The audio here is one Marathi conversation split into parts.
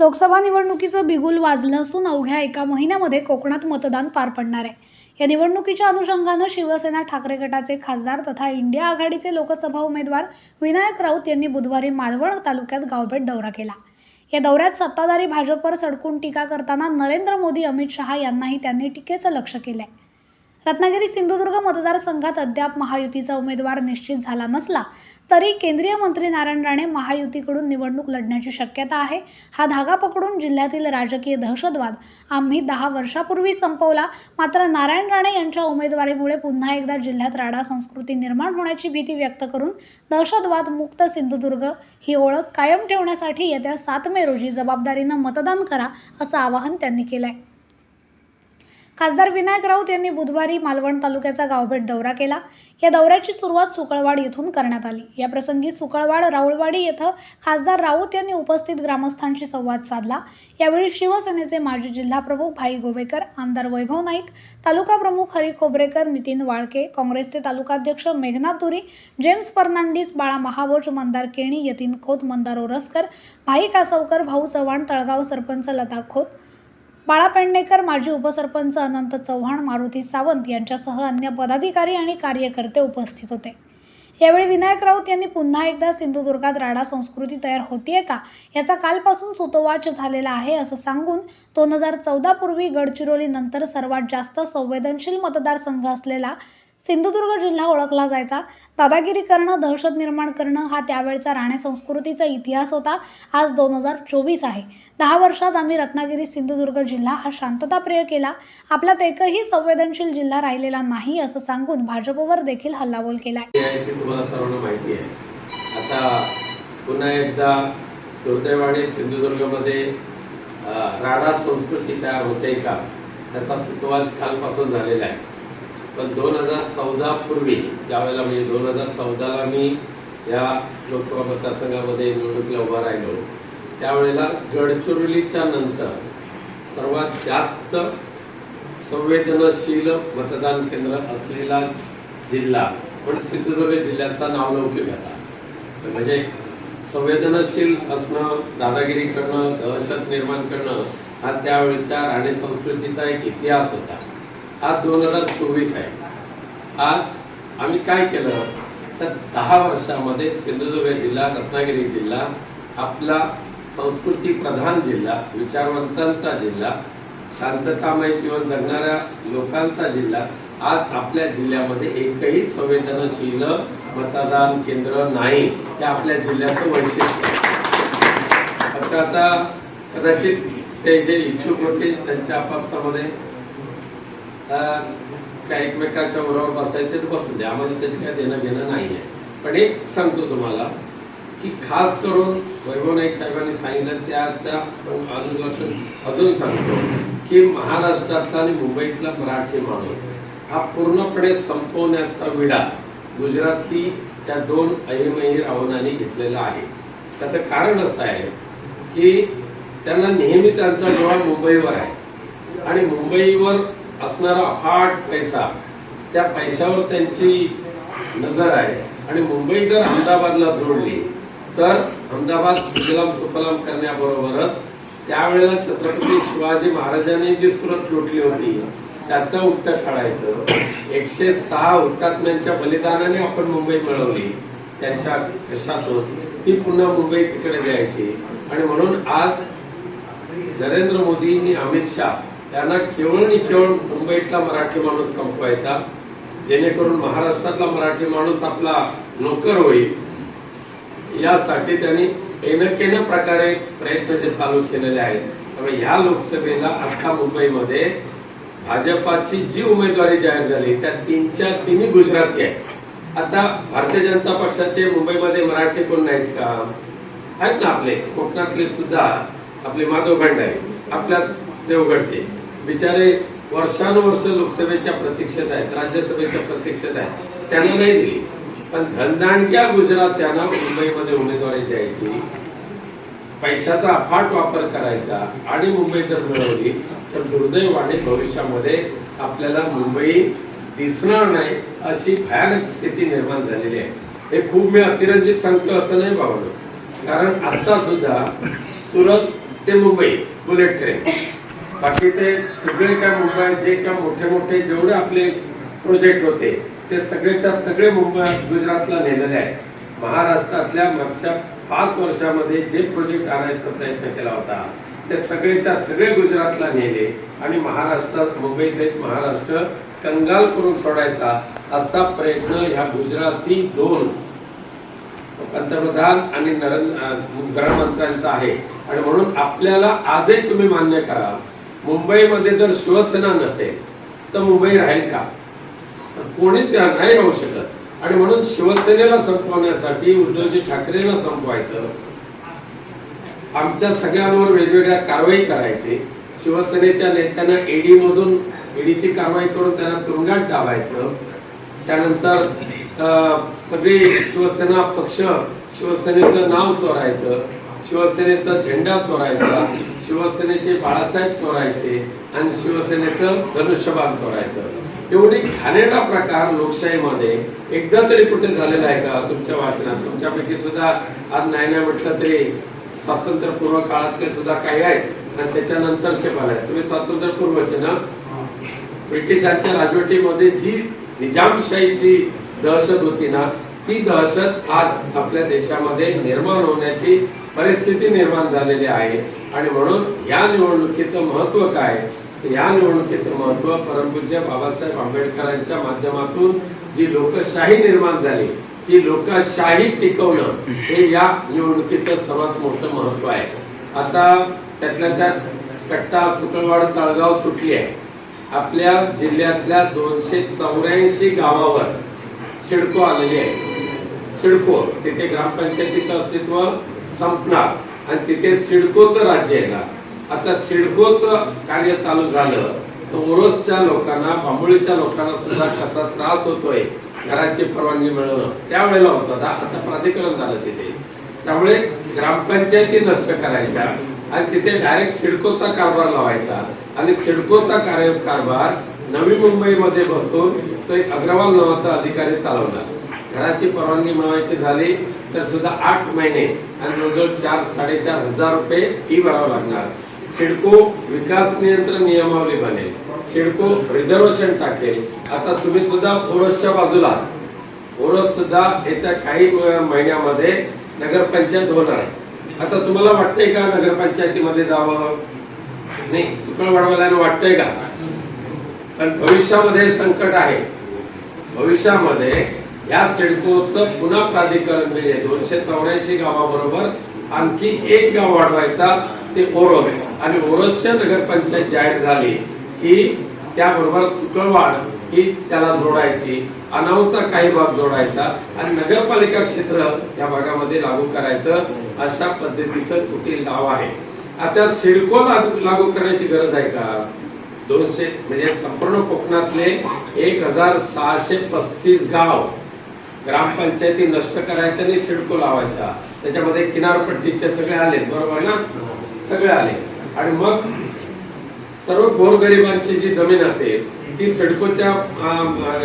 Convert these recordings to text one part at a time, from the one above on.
लोकसभा निवडणुकीचं बिगुल वाजलं असून अवघ्या एका महिन्यामध्ये कोकणात मतदान पार पडणार आहे. या निवडणुकीच्या अनुषंगानं शिवसेना ठाकरे गटाचे खासदार तथा इंडिया आघाडीचे लोकसभा उमेदवार विनायक राऊत यांनी बुधवारी मालवण तालुक्यात गावभेट दौरा केला. या दौऱ्यात सत्ताधारी भाजपवर सडकून टीका करताना नरेंद्र मोदी अमित शहा यांनाही त्यांनी टीकेचं लक्ष केलं आहे रत्नागिरी सिंधुदुर्ग मतदारसंघात अद्याप महायुतीचा उमेदवार निश्चित झाला नसला तरी केंद्रीय मंत्री नारायण राणे महायुतीकडून निवडणूक लढण्याची शक्यता आहे. हा धागा पकडून जिल्ह्यातील राजकीय दहशतवाद आम्ही दहा वर्षापूर्वी संपवला. मात्र नारायण राणे यांच्या उमेदवारीमुळे पुन्हा एकदा जिल्ह्यात राडा संस्कृती निर्माण होण्याची भीती व्यक्त करून दहशतवाद मुक्त सिंधुदुर्ग ही ओळख कायम ठेवण्यासाठी येत्या सात मे रोजी जबाबदारीनं मतदान करा असं आवाहन त्यांनी केलं आहे खासदार विनायक राऊत यांनी बुधवारी मालवण तालुक्याचा गावभेट दौरा केला. या दौऱ्याची सुरुवात सुकळवाड येथून करण्यात आली. या प्रसंगी सुकळवाड राऊळवाडी येथं खासदार राऊत यांनी उपस्थित ग्रामस्थांशी संवाद साधला. यावेळी शिवसेनेचे माजी जिल्हाप्रमुख भाई गोवेकर आमदार वैभव नाईक तालुका प्रमुख हरी खोबरेकर नितीन वाळके काँग्रेसचे तालुकाध्यक्ष मेघनाथ तुरी जेम्स फर्नांडिस बाळा महाबोज मंदार केणी यतीन खोत मंदार ओरसकर भाई कासवकर भाऊ चव्हाण तळगाव सरपंच लता खोत बाळा पेडणेकर माजी उपसरपंच अनंत चव्हाण मारुती सावंत यांच्यासह अन्य पदाधिकारी आणि कार्यकर्ते उपस्थित होते. यावेळी विनायक राऊत यांनी पुन्हा एकदा सिंधुदुर्गात राडा संस्कृती तयार होतीये का? याचा कालपासून सुतोवाच झालेला आहे असं सांगून दोन हजार चौदापूर्वी गडचिरोलीनंतर गडचिरोली नंतर सर्वात जास्त संवेदनशील मतदारसंघ असलेला सिंधुदुर्ग जिल्हा ओळखला जायचा. दादागिरी करणं दहशत निर्माण करणं हा त्यावेळचा राणे संस्कृतीचा इतिहास होता. आज दोन हजार चोवीस आहे. दहा वर्षात आम्ही रत्नागिरी सिंधुदुर्ग जिल्हा हा शांतताप्रिय केला. आपल्यात एकही संवेदनशील जिल्हा राहिलेला नाही असं सांगून भाजपवर देखील हल्लाबोल केला माहिती आहे. आता पुन्हा एकदा दुर्दैवाने सिंधुदुर्गमध्ये राणा संस्कृती तयार होते का? त्याचा सुतवास कालपासून झालेला आहे. पण दोन हजार चौदा पूर्वी ज्यावेळेला म्हणजे दोन हजार चौदाला मी या लोकसभा मतदारसंघामध्ये निवडणुकीला उभा राहिलो त्यावेळेला गडचिरोलीच्या नंतर सर्वात जास्त संवेदनशील मतदान केंद्र असलेला जिल्हा पण सिंधुदुर्ग जिल्ह्याचा नावलौकिक होता. म्हणजे संवेदनशील असणं दादागिरी करणं दहशत निर्माण करणं हा त्यावेळच्या राणे संस्कृतीचा एक इतिहास होता. आज दोन हजार चोवीस आहे. आज आम्ही काय केलं? तर दहा वर्षामध्ये सिंधुदुर्ग जिल्हा रत्नागिरी जिल्हा आपला संस्कृती प्रधान जिल्हा विचारवंतांचा जिल्हा शांततामय जीवन जगणाऱ्या लोकांचा जिल्हा आज आपल्या जिल्ह्यामध्ये एकही संवेदनशील मतदान केंद्र नाही हे आपल्या जिल्ह्याचं वैशिष्ट्य फक्त आता कदाचित ते जे इच्छुक होते त्यांच्या आपापसामध्ये काय एकमेकाच्या बरोबर बसायचे तर बसून द्या. आम्हाला त्याचे काय देणं घेणं नाही आहे पण एक सांगतो तुम्हाला की खास करून वैभव नाईक साहेबांनी सांगितलं त्याच्या अनुलक्षण अजून सांगतो की महाराष्ट्रातला आणि मुंबईतला मराठी माणूस हा पूर्णपणे संपवण्याचा विडा गुजराती त्या दोन अहिमही आव्हानांनी घेतलेला आहे. त्याचं कारण असं आहे की त्यांना नेहमी त्यांचा डोळा मुंबईवर आहे. आणि मुंबईवर असणारा अफाट पैसा त्या पैशावर त्यांची नजर आहे. आणि मुंबई जर अहमदाबादला जोडली तर अहमदाबाद सुजलाम सुफलाम करण्याबरोबरच त्यावेळेला छत्रपती शिवाजी महाराजांनी जी सुरत लुटली होती त्याचं उत्तर काढायचं. एकशे सहा हुतात्म्यांच्या बलिदानाने आपण मुंबई मिळवली. त्यांच्या कशातून ती पुन्हा मुंबई तिकडे द्यायची. आणि म्हणून आज नरेंद्र मोदी आणि अमित शाह त्यांना केवळ आणि केवळ मुंबईतला मराठी माणूस संपवायचा जेणेकरून महाराष्ट्रातला मराठी माणूस आपला नोकर होईल. यासाठी त्यांनी एनकेन प्रकारे प्रयत्न जे चालू केलेले आहेत. त्यामुळे ह्या लोकसभेला आता मुंबईमध्ये भाजपाची जी उमेदवारी जाहीर झाली त्या तीनच्या तिन्ही गुजराती आहेत. आता भारतीय जनता पक्षाचे मुंबईमध्ये मराठी कोण नाहीत का? आहेत ना आपले. कोकणातले सुद्धा आपले माधव भंडारी आपल्याच देवगडचे. बिचारे वर्षानुवर्ष लोकसभेच्या प्रतीक्षेत आहेत राज्यसभेच्या प्रतीक्षेत आहेत. त्यांना नाही दिली. पण धनदांडक्या गुजरात त्यांना मुंबईमध्ये उमेदवारी द्यायची. पैशाचा अफाट वापर करायचा आणि मुंबई जर मिळवली तर दुर्दैवाने भविष्यामध्ये आपल्याला मुंबई दिसणार नाही अशी भयानक स्थिती निर्माण झालेली आहे. हे खूप मी अतिरंजित सांगतो असं नाही भावलं. कारण आता सुद्धा सुरत ते मुंबई बुलेट ट्रेन. बाकी ते सगळे काय मुंबई जे काय मोठे मोठे जेवढे आपले प्रोजेक्ट होते ते सगळेच्या सगळे मुंबई गुजरातला नेलेले आहेत. महाराष्ट्रातल्या मागच्या पाच वर्षामध्ये जे प्रोजेक्ट आणायचा प्रयत्न केला होता ते सगळेच्या सगळे गुजरातला नेले आणि महाराष्ट्रात मुंबई सहित महाराष्ट्र कंगाल करून सोडायचा असा प्रयत्न ह्या गुजराती दोन पंतप्रधान आणि नरेंद्र गृहमंत्र्यांचा आहे. आणि म्हणून आपल्याला आजही तुम्ही मान्य करा मुंबईमध्ये जर शिवसेना नसेल तर मुंबई राहील का? कोणीच नाही राहू शकत. आणि म्हणून शिवसेनेला संपवण्यासाठी उद्धवजी ठाकरेंना संपवायचं. आमच्या सगळ्यांवर वेगवेगळ्या कारवाई करायची. शिवसेनेच्या नेत्यांना ईडी मधून ईडीची कारवाई करून त्यांना तुरुंगात डावायचं त्यानंतर अं, सगळी शिवसेना पक्ष शिवसेनेचं नाव चोरायचं. शिवसेनेचा झेंडा चोरायचा. शिवसेनेचे बाळासाहेब चोरायचे आणि शिवसेनेचं धनुष्यबाण चोरायचं. एवढी घाणेरडा प्रकार लोकशाहीमध्ये एकदा तरी कुठे झालेला आहे का तुमच्या वाचनात? तुमच्यापैकी सुद्धा आज नाही नाही म्हटलं तरी स्वातंत्र्यपूर्व काळातले सुद्धा काही आहेत आणि त्याच्यानंतरचे पण आहेत. तुम्ही स्वातंत्र्यपूर्वचे ना? ब्रिटिशांच्या राजवटीमध्ये जी निजामशाहीची दहशत होती ना ती दहशत आज आपल्या देशामध्ये निर्माण होण्याची परिस्थिती निर्माण झालेली आहे. आणि म्हणून या निवडणुकीचं महत्त्व काय? तर या निवडणुकीचं महत्त्व परमपूज्य बाबासाहेब आंबेडकरांच्या माध्यमातून जी लोकशाही निर्माण झाली ती लोकशाही टिकवणं हे या निवडणुकीचं सर्वात मोठं महत्त्व आहे. आता त्यातल्या त्यात कट्टा सुकळवाड तळगाव सुटली आहे. आपल्या जिल्ह्यातल्या दोनशे चौऱ्याऐंशी गावावर सिडको आलेली आहे. सिडको तिथे ग्रामपंचायतीचं अस्तित्व संपणार. आणि तिथे सिडकोचं राज्य आहे ना. आता सिडकोचं कार्य चालू झालं तर ओरोसच्या लोकांना बांबोळीच्या लोकांना सुद्धा कसा त्रास होतोय घराची परवानगी मिळवणं त्यावेळेला होत. होता आता प्राधिकरण झालं तिथे. त्यामुळे ग्रामपंचायती नष्ट करायच्या आणि तिथे डायरेक्ट सिडकोचा कारभार लावायचा. आणि सिडकोचा कार्य कारभार नवी मुंबईमध्ये बसून तो एक अग्रवाल नावाचा अधिकारी चालवणार घराची परवानगी मिळवायची झाली तर सुद्धा आठ महिने आणि जवळजवळ चार साडेचार हजार रुपये फी भरावं लागणार. सिडको विकास नियंत्रण नियमावली बनेल. सिडको रिझर्वेशन टाकेल. आता तुम्ही सुद्धा ओरसच्या बाजूला. ओरस सुद्धा येत्या काही महिन्यामध्ये नगरपंचायत होणार. आहे आता तुम्हाला वाटतंय का नगरपंचायतीमध्ये जावं? नाही सुकळ वाढवायला वाटतंय का? पण भविष्यामध्ये संकट आहे. भविष्यामध्ये या सिडकोचं पुन्हा प्राधिकरण म्हणजे दोनशे चौऱ्याऐंशी गावाबरोबर आणखी एक गाव वाढवायचा ते ओरोस. आणि ओरोसच्या नगरपंचायत जाहीर झाली की त्याबरोबर सुकळवाड ही त्याला जोडायची अनावचा काही भाग जोडायचा आणि नगरपालिका क्षेत्र या भागामध्ये लागू करायचं अशा पद्धतीचं कुटील नाव आहे. आता सिडको लागू लागू करण्याची गरज आहे का? दोनशे म्हणजे संपूर्ण कोकणातले एक हजार सहाशे पस्तीस गाव ग्रामपंचायती नष्ट करायच्या आणि सिडको लावायच्या. त्याच्यामध्ये किनारपट्टीचे सगळे आले. बरोबर ना? सगळे आले. आणि मग सर्व गोरगरिबांची जी जमीन असेल ती सिडकोच्या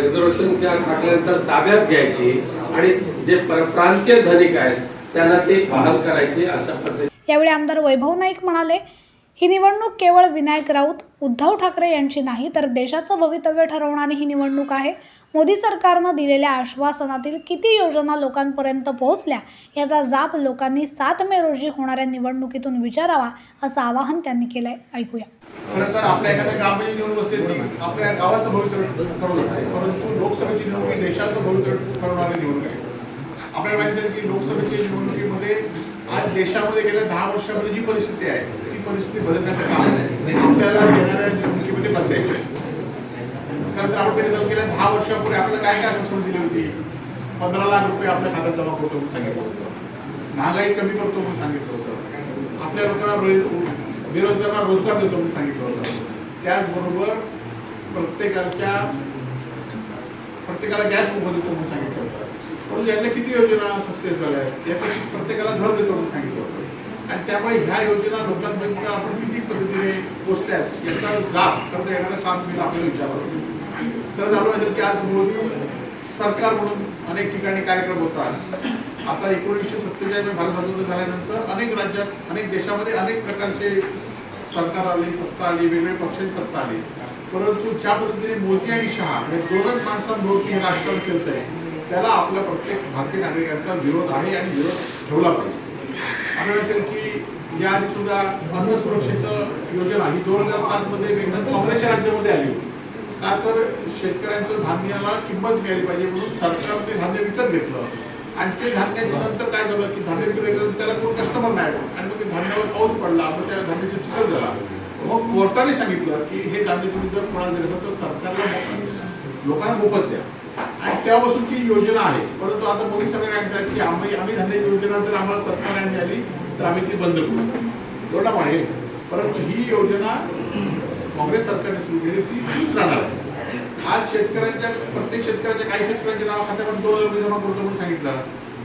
रिझर्वेशन टाकल्यानंतर ताब्यात घ्यायची आणि जे प्रांतीय धनिक आहेत त्यांना ते बहाल करायची अशा पद्धती यावेळी आमदार वैभव नाईक म्हणाले ही निवडणूक केवळ विनायक राऊत उद्धव ठाकरे यांची नाही तर देशाचं भवितव्य ठरवणारी ही निवडणूक आहे. मोदी सरकारनं दिलेल्या आश्वासनातील किती योजना लोकांपर्यंत पोहोचल्या याचा जाप लोकांनी सात मे रोजी होणाऱ्या निवडणुकीतून विचारावा असं आवाहन त्यांनी केलंय. ऐकूया. खरं तर आपल्या एखाद्या ग्रामपंचायत निवडणूक असते ती आपल्या गावाचं भवितव्य ठरवत असते परंतु लोकसभेची निवडणूक ही देशाचं भवितव्य ठरवणारी निवडणूक आहे. आपल्याला माहिती आहे की लोकसभेच्या निवडणुकीमध्ये आज देशामध्ये गेल्या दहा वर्षामध्ये जी परिस्थिती आहे परिस्थिती बदलण्याचं काम आपल्याला येणाऱ्या निवडणुकीमध्ये बदलायची खरं तर आपण जाऊन गेल्या दहा वर्षापूर्वी आपल्याला काय काय आश्वासन दिली होती? पंधरा लाख रुपये आपल्या खात्यात जमा करतो म्हणून सांगितलं होतं. महागाई कमी करतो म्हणून सांगितलं होतं. आपल्या लोकांना बेरोजगारांना रोजगार देतो म्हणून सांगितलं होतं. त्याचबरोबर प्रत्येकाच्या प्रत्येकाला गॅस मोफत देतो म्हणून सांगितलं होतं. परंतु यातल्या किती योजना सक्सेस झाल्या? आहेत यातल्या प्रत्येकाला घर देतो म्हणून सांगितलं होतं. आणि त्यामुळे ह्या योजना लोकांपर्यंत आपण किती पद्धतीने पोचतात याचा जाब करता येणाऱ्या सात मी आपल्याला विचारावं तर झालं असेल की आज मोदी सरकार म्हणून अनेक ठिकाणी कार्यक्रम होतात. आता एकोणीसशे सत्तेचाळीस भारत स्वातंत्र्य झाल्यानंतर अनेक राज्यात अनेक देशामध्ये अनेक प्रकारचे सरकार आले सत्ता आली वेगवेगळ्या पक्षाची सत्ता आली. परंतु ज्या पद्धतीने मोदी आणि शहा या दोनच माणसांभोवती हे राजकारण केलं आहे त्याला आपल्या प्रत्येक भारतीय नागरिकांचा विरोध आहे आणि विरोध ठेवला पाहिजे. आपल्याला असेल की याआधी सुद्धा अन्न सुरक्षेचं योजना ही दोन हजार सात मध्ये मेघनाथ काँग्रेसच्या राज्यामध्ये आली होती. का तर शेतकऱ्यांचं धान्याला किंमत मिळाली पाहिजे म्हणून सरकारने ते धान्य विकत घेतलं. आणि ते धान्याच्या नंतर काय झालं की धान्य विकत घेतलं त्याला कोण कस्टमर नाही आले. आणि मग ते धान्यावर पाऊस पडला मग त्या धान्याचं चिखल झाला. मग कोर्टाने सांगितलं की हे धान्य तुम्ही जर कोणाला दिलं तर सरकारला लोकांना मोफत द्या. आणि तेव्हापासून ती योजना आहे. परंतु आता मोदी सरकार काय म्हणतात की आम्ही आम्ही झालेली योजना जर आम्हाला सरकारने मिळाली तर आम्ही ती बंद करू. एवढा आहे. परंतु ही योजना काँग्रेस सरकारने सुरू केली ती सुरूच राहणार आहे. आज शेतकऱ्यांच्या प्रत्येक शेतकऱ्याच्या काही शेतकऱ्यांच्या नाव खात्यावर दोन हजार रुपये जमा करतो म्हणून सांगितलं.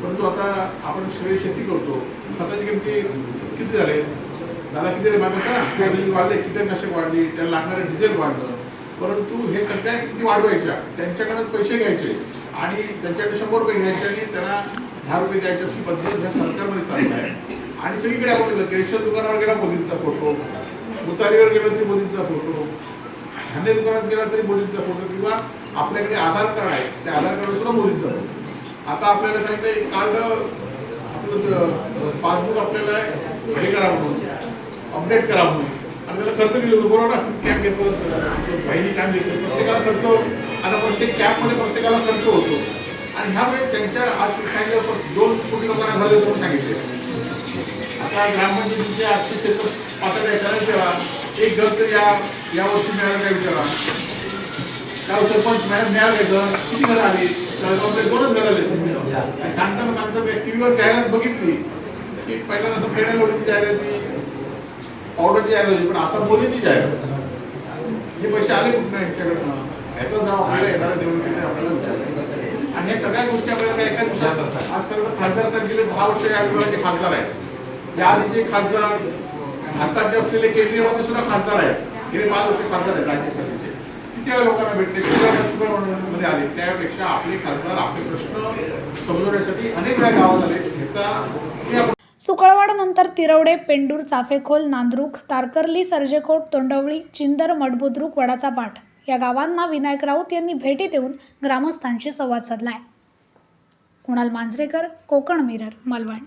परंतु आता आपण सगळे शेती करतो. खताची किमती किती झाले? दादा किती मागत वाढले कीटकनाशक वाढली त्याला लागणारं डिझेल वाढलं. परंतु हे सगळ्या किती वाढवायच्या त्यांच्याकडे पैसे घ्यायचे आणि त्यांच्याकडे शंभर रुपये घ्यायचे आणि त्यांना दहा रुपये द्यायचे अशी पद्धत ह्या सरकारमध्ये चालू आहे. आणि सगळीकडे आपण बघितलं रेशन दुकानावर गेला मोदींचा फोटो मुतारीवर गेला तरी मोदींचा फोटो धान्य दुकानात गेला तरी मोदींचा फोटो किंवा आपल्याकडे आधार कार्ड आहे त्या आधार कार्ड सुद्धा मोदींचा फोटो आता आपल्याला सांगितलं कार्ड आपलं पासबुक आपल्याला हे करा म्हणून अपडेट करा म्हणून. त्याला खर्च किती होतो बरोबर ना? कॅम्प घेतो बहिणी कॅम्प घेतो प्रत्येकाला खर्च आणि प्रत्येक कॅम्पमध्ये प्रत्येकाला खर्च होतो. आणि ह्यामुळे त्यांच्या आज सांगितलं दोन कोटी लोकांना घर देतो म्हणून सांगितले. आता ग्रामपंचायतीचे आजचे क्षेत्र पातळी त्याला विचारा. एक घर तर या या वर्षी मिळालं काय विचारा? काय सरपंच मॅडम मिळालं काय घर किती घरं आली? जळगावमध्ये दोनच घरं आले. सांगता सांगताना सांगता टीव्हीवर जाहिरात बघितली. की पहिल्यांदा तर पेड्या लोडीची जाहिराती पावडरची जाहिरात होती पण आता मोदींची जाहिरात हे पैसे आले कुठं यांच्याकडनं? ह्याचा जाव आपल्याला येणाऱ्या निवडणुकीमध्ये आपल्याला विचारायचा आणि ह्या सगळ्या गोष्टी आपल्याला काय एका दिवसात आजपर्यंत खासदार साहेब गेले दहा वर्ष या विभागाचे खासदार आहेत. या आधीचे खासदार आता जे असलेले केंद्रीय मंत्री सुद्धा खासदार आहेत. गेले पाच वर्ष खासदार आहेत राज्यसभेचे किती वेळा लोकांना भेटले? किती वेळा सुद्धा मध्ये आले? त्यापेक्षा आपले खासदार आपले प्रश्न समजवण्यासाठी अनेक वेळा गावात आले. ह्याचा सुकळवाडनंतर तिरवडे पेंडूर चाफेखोल नांद्रुक तारकर्ली सर्जेकोट तोंडवळी चिंदर मडबुद्रुक वडाचा पाठ या गावांना विनायक राऊत यांनी भेटी देऊन ग्रामस्थांशी संवाद साधला आहे कुणाल मांजरेकर कोकण मिरर मालवण.